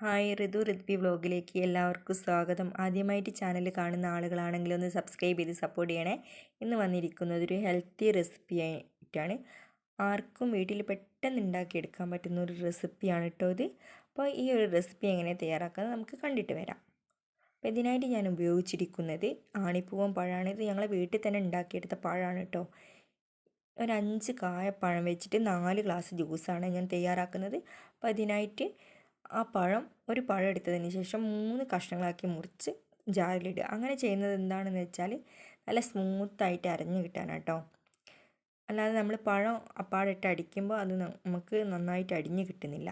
Hi ഋതു ഋത്വി വ്ലോഗിലേക്ക് എല്ലാവർക്കും സ്വാഗതം. ആദ്യമായിട്ട് ചാനൽ കാണുന്ന ആളുകളാണെങ്കിൽ ഒന്ന് സബ്സ്ക്രൈബ് ചെയ്ത് സപ്പോർട്ട് ചെയ്യണേ. ഇന്ന് വന്നിരിക്കുന്നത് ഒരു ഹെൽത്തി റെസിപ്പി ആയിട്ടാണ്. ആർക്കും വീട്ടിൽ പെട്ടെന്ന് ഉണ്ടാക്കിയെടുക്കാൻ പറ്റുന്ന ഒരു റെസിപ്പിയാണ് കേട്ടോ ഇത്. അപ്പോൾ ഈ ഒരു റെസിപ്പി എങ്ങനെ തയ്യാറാക്കുന്നത് നമുക്ക് കണ്ടിട്ട് വരാം. അപ്പോൾ ഇതിനായിട്ട് ഞാൻ ഉപയോഗിച്ചിരിക്കുന്നത് ആണിപ്പൂവൻ പഴമാണ്. ഇത് ഞങ്ങളെ വീട്ടിൽ തന്നെ ഉണ്ടാക്കിയെടുത്ത പഴമാണ് കേട്ടോ ഒരു അഞ്ച് കായ പഴം വെച്ചിട്ട് നാല് ഗ്ലാസ് ജ്യൂസാണ് ഞാൻ തയ്യാറാക്കുന്നത്. അപ്പോൾ അതിനായിട്ട് ആ പഴം ഒരു പഴം എടുത്തതിന് ശേഷം മൂന്ന് കഷ്ണങ്ങളാക്കി മുറിച്ച് ജാറിലിടുക. അങ്ങനെ ചെയ്യുന്നത് എന്താണെന്ന് വെച്ചാൽ നല്ല സ്മൂത്തായിട്ട് അരഞ്ഞു കിട്ടാനാണ് കേട്ടോ അല്ലാതെ നമ്മൾ പഴം അപ്പാടിട്ട് അടിക്കുമ്പോൾ അത് നമുക്ക് നന്നായിട്ട് അടിഞ്ഞ് കിട്ടുന്നില്ല.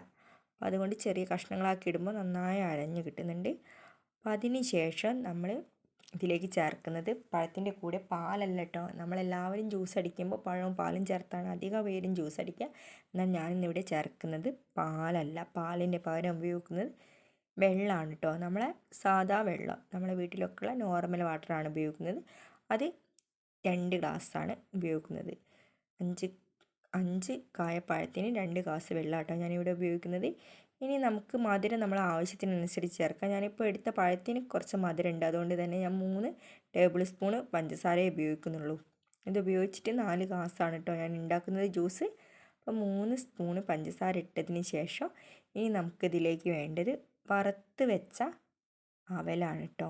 അപ്പോൾ അതുകൊണ്ട് ചെറിയ കഷ്ണങ്ങളാക്കി ഇടുമ്പോൾ നന്നായി അരഞ്ഞ് കിട്ടുന്നുണ്ട്. അപ്പോൾ അതിന് ശേഷം നമ്മൾ ഇതിലേക്ക് ചേർക്കുന്നത്. പഴത്തിന്റെ കൂടെ പാലല്ല കേട്ടോ നമ്മളെല്ലാവരും ജ്യൂസ് അടിക്കുമ്പോൾ പഴവും പാലും ചേർത്താണ് അധികം പേരും ജ്യൂസ് അടിക്കുക. എന്നാൽ ഞാനിന്നിവിടെ ചേർക്കുന്നത് പാലല്ല. പാലിന്റെ പകരം ഉപയോഗിക്കുന്നത് വെള്ളമാണ് കേട്ടോ നമ്മളെ സാധാ വെള്ളം നമ്മളെ വീട്ടിലൊക്കെയുള്ള നോർമൽ വാട്ടറാണ് ഉപയോഗിക്കുന്നത്. അത് രണ്ട് ഗ്ലാസ്സാണ് ഉപയോഗിക്കുന്നത്. അഞ്ച് അഞ്ച് കായപ്പഴത്തിന് രണ്ട് ഗ്ലാസ് വെള്ളം കേട്ടോ ഞാനിവിടെ ഉപയോഗിക്കുന്നത്. ഇനി നമുക്ക് മധുരം നമ്മൾ ആവശ്യത്തിനനുസരിച്ച് ചേർക്കാം. ഞാനിപ്പോൾ എടുത്ത പഴത്തിന് കുറച്ച് മധുരം ഉണ്ട് അതുകൊണ്ട് തന്നെ ഞാൻ മൂന്ന് ടേബിൾ സ്പൂണ് പഞ്ചസാരയെ ഉപയോഗിക്കുന്നുള്ളൂ. ഇത് ഉപയോഗിച്ചിട്ട് നാല് ഗ്ലാസ്സാണ് കേട്ടോ ഞാൻ ഉണ്ടാക്കുന്നത് ജ്യൂസ്. അപ്പോൾ മൂന്ന് സ്പൂണ് പഞ്ചസാര ഇട്ടതിന് ശേഷം ഇനി നമുക്കിതിലേക്ക് വേണ്ടത് വറുത്ത് വെച്ച അവലാണ് കേട്ടോ.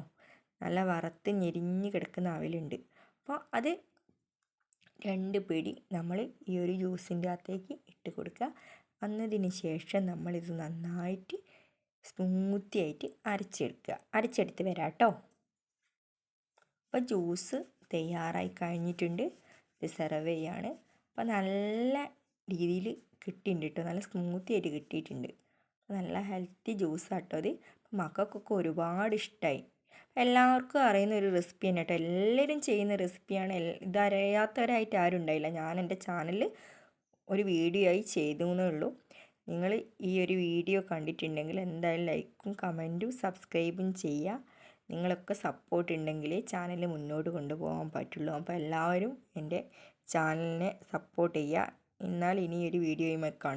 നല്ല വറുത്ത് ഞെരിഞ്ഞ് കിടക്കുന്ന അവലുണ്ട്. അപ്പോൾ അത് രണ്ട് പിടി നമ്മൾ ഈ ഒരു ജ്യൂസിന്റെ അകത്തേക്ക് ഇട്ട് കൊടുക്കുക. വന്നതിന് ശേഷം നമ്മളിത് നന്നായിട്ട് സ്മൂത്തി ആയിട്ട് അരച്ചെടുക്കുക. അരച്ചെടുത്ത് വരാം കേട്ടോ അപ്പോൾ ജ്യൂസ് തയ്യാറായി കഴിഞ്ഞിട്ടുണ്ട്. ഇത് സെർവ് ചെയ്യാണ്. അപ്പോൾ നല്ല രീതിയിൽ കിട്ടിയിട്ടുണ്ട് കേട്ടോ നല്ല സ്മൂത്തി ആയിട്ട് കിട്ടിയിട്ടുണ്ട്. നല്ല ഹെൽത്തി ജ്യൂസാട്ടോ അത് മക്കൾക്കൊക്കെ ഒരുപാട് ഇഷ്ടമായി എല്ലാവർക്കും അറിയുന്ന ഒരു റെസിപ്പി തന്നെ കേട്ടോ. എല്ലാവരും ചെയ്യുന്ന റെസിപ്പിയാണ് ഇതറിയാത്തവരായിട്ട് ആരും ഉണ്ടായില്ല. ഞാൻ എന്റെ ചാനലിൽ ഒരു വീഡിയോ ആയി ചെയ്തു എന്നേ ഉള്ളൂ. നിങ്ങൾ ഈ ഒരു വീഡിയോ കണ്ടിട്ടുണ്ടെങ്കിൽ എന്തായാലും ലൈക്കും കമന്റും സബ്സ്ക്രൈബും ചെയ്യുക. നിങ്ങളൊക്കെ സപ്പോർട്ട് ഉണ്ടെങ്കിൽ ചാനൽ മുന്നോട്ട് കൊണ്ടുപോകാൻ പറ്റുള്ളൂ. അപ്പോൾ എല്ലാവരും എന്റെ ചാനലിനെ സപ്പോർട്ട് ചെയ്യുക. എന്നാൽ ഇനി ഒരു വീഡിയോയുമായി കാണും.